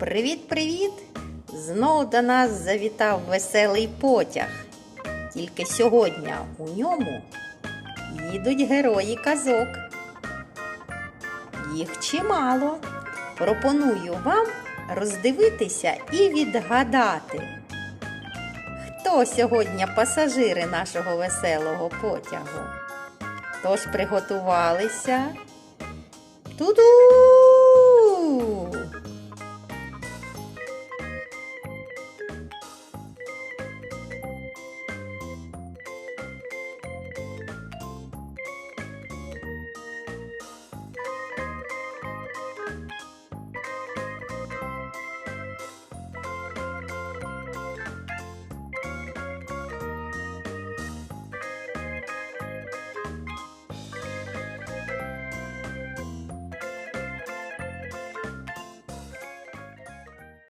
Привіт-привіт! Знов до нас завітав веселий потяг. Тільки сьогодні у ньому їдуть герої казок. Їх чимало. Пропоную вам роздивитися і відгадати. Хто сьогодні пасажири нашого веселого потягу? Тож приготувалися. Туду!